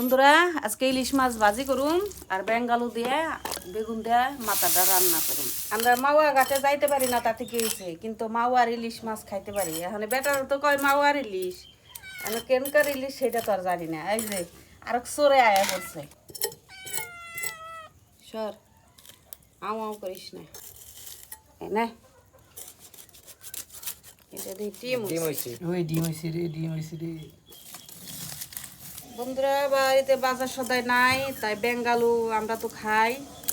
বন্ধুরা আজকে ইলিশ মাছ ভাজি করুম আর বেঙ্গালু দিয়ে বেগুন দিয়ে মাথাটা রান্না করুম। আমরা মাওয়া ঘাটে যাইতে পারি না তাতে কি হয়েছে কিন্তু মাওয়ার ইলিশ মাছ খাইতে পারি। এখন বেটার তো কয় মাওয়ার ইলিশ। এখন কেনকার ইলিশ সেটা তো আর জানি না। এই যে আর সরে আয়া পড়ছে। সর আও আও করিস না। না। এটা দিয়ে ডিম হয়েছে ওই ডিম হয়েছে রে ডিম হয়েছে রে। বন্ধুরা বাড়িতে বাজার সদাই নাই তাই বেঙ্গালু আমরা তো খাই।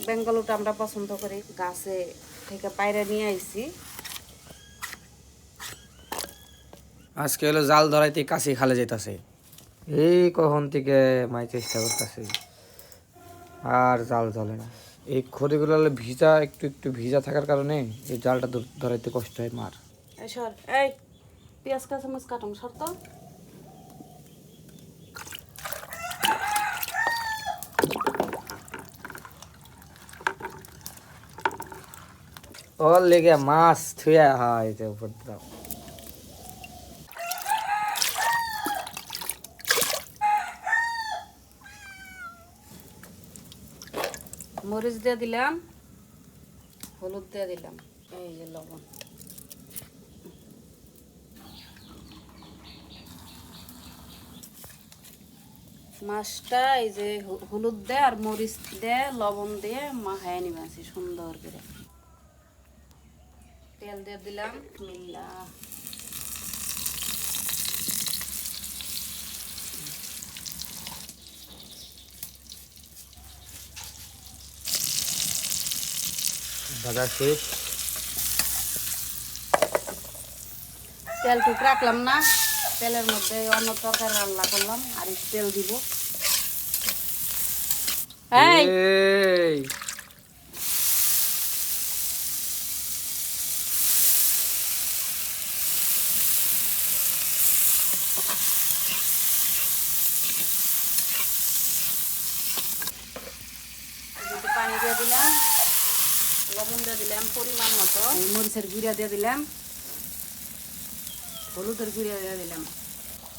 বেঙ্গালুটা আমরা পছন্দ করি গাছে থেকে পায়রা নিয়ে আইছি। আজকে হলো জাল ধরাইতে কাশি খালে যেতেছে এই কখন থেকে মাই চেষ্টা করতেছে। আর জাল ধরে না। এই খড়িগুলো ভিজা একটু একটু ভিজা থাকার কারণে এই জালটা ধরাইতে কষ্ট হয় মার। এই সর এই পেঁয়াজ কাঁচামচ কাটুন সর তো। ওর লেগে মাছ থুয়া হয় যে উপর দাও মরিচ দিয়ে দিলাম, হলুদ দিয়ে দিলাম, এই যে লবণ। মাছটা এই যে হলুদ দিয়ে আর মরিচ দিয়ে লবণ দিয়ে মাখায় নিবাছি সুন্দর করে। তেল দিয়ে দিলাম। মিল্লা ভাজা শেষ। তেল টুক রাখলাম না। তেলের মধ্যে অন্য তরকারি রান্না করলাম আর তেল দিব। এই। পানি দিয়ে দিলাম। লবণ দিয়ে দিলাম পরিমাণ মতো। মরিচের গুঁড়া দিয়ে দিলাম। হলুদের গুঁড়া দিয়ে দিলাম।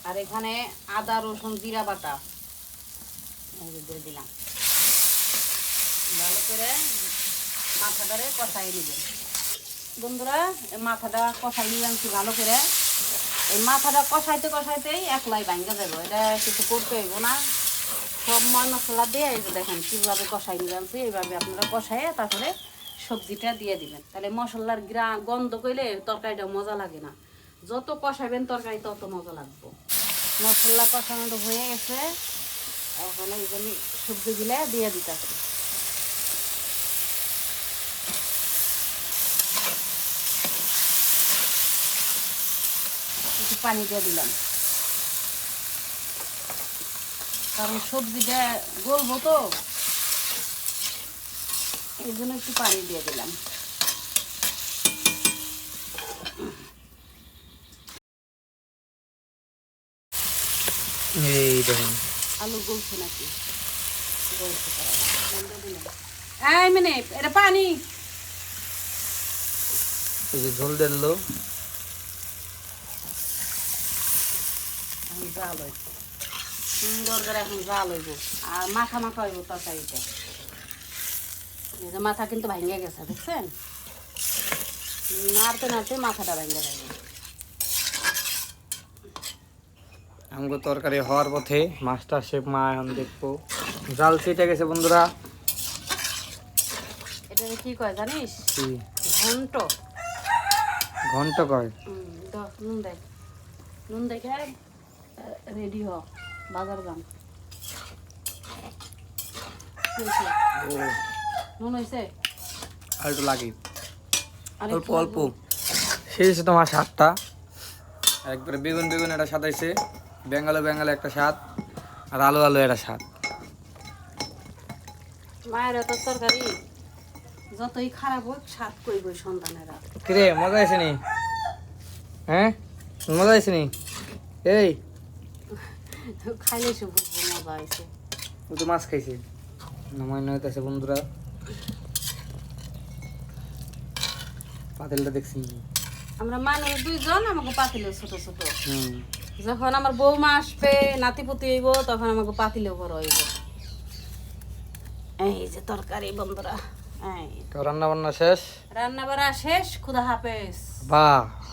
আর এখানে আদা, রসুন, জিরা বাটা দিয়ে দিলাম। ভালো করে মাথাটারে কষাই নেবেন বন্ধুরা মাথাটা কষাই নিলাম কি ভালো করে? এই মাথাটা কষাইতে কষাইতেই একলাই ভাঙ্গা যাব। এটা কিছু করতে হইব না। সব ময় মশলা দিয়ে, এই যে দেখেন কীভাবে কষাই আনছি এইভাবে আপনারা কষাইয়ে তারপরে সবজিটা দিয়ে দিবেন। তাহলে মশলার গ্রা, গন্ধ করলে তরকারিটা মজা লাগে না। যত কষাবেন তরকারি তত মজা লাগবে। মশলা কষানোটা হয়ে গেছে। এখন এই জন্য সবজিগুলা দিয়ে দিতেছি। একটু পানি দিয়ে দিলাম। কারণ সবজিটা গলবো তো। এই জন্য একটু পানি দিয়ে দিলাম। এই দেখুন। আলু গলছে নাকি? গলছে। এই মিনিট এটা পানি। এই যে ঝোল দিলো হইব সুন্দর করে এখন জাল হইব। আর মাথা মাথা হইব তরকারিতে। এই যে মাথা কিন্তু ভাঙে গেছে দেখছেন? নাড়তে নাড়তে মাথাটা ভেঙে যাবে আমগো তরকারি হওয়ার পথে মাস্টার শেফ মা এখন দেখব। জাল ছিটে গেছে বন্ধুরা। এটা কি কয় জানিস? ঘন্ট। ঘন্ট কয়? নুন দেখ নুন দেখে রেডি হ। বাজার নুন হয়েছে আর একটু লাগে অল্প অল্প। শেষ তোমার স্বাদটা। একবারে বেগুন বেগুন একটা স্বাদ হয়েছে বেঙ্গালো বেঙ্গালো একটা স্বাদ। আর আলু আলু একটা স্বাদ। মায়ের এত তরকারি যতই খারাপ হোক স্বাদ সন্তানেরা। কিরে মজা নি? হ্যাঁ? মজা হয়েছে নি? এই খাইলে সে বুঝব মজা হয়েছে ও তো মাছ খাইছে। নমান্য হইতেছে বন্ধুরা। পাতিলটা দেখছি। আমরা মানুষ দুইজন আমাকে পাতিলে ছোট ছোট। হুম। যখন আমার বৌমা আসবে নাতিপুতি হইব তখন আমাকে পাতিলে বড় হইব। এই যে তরকারি বন্ধুরা এই। রান্না বান্না শেষ? রান্না বাড়া শেষ খুদা হাফেজ। বাহ।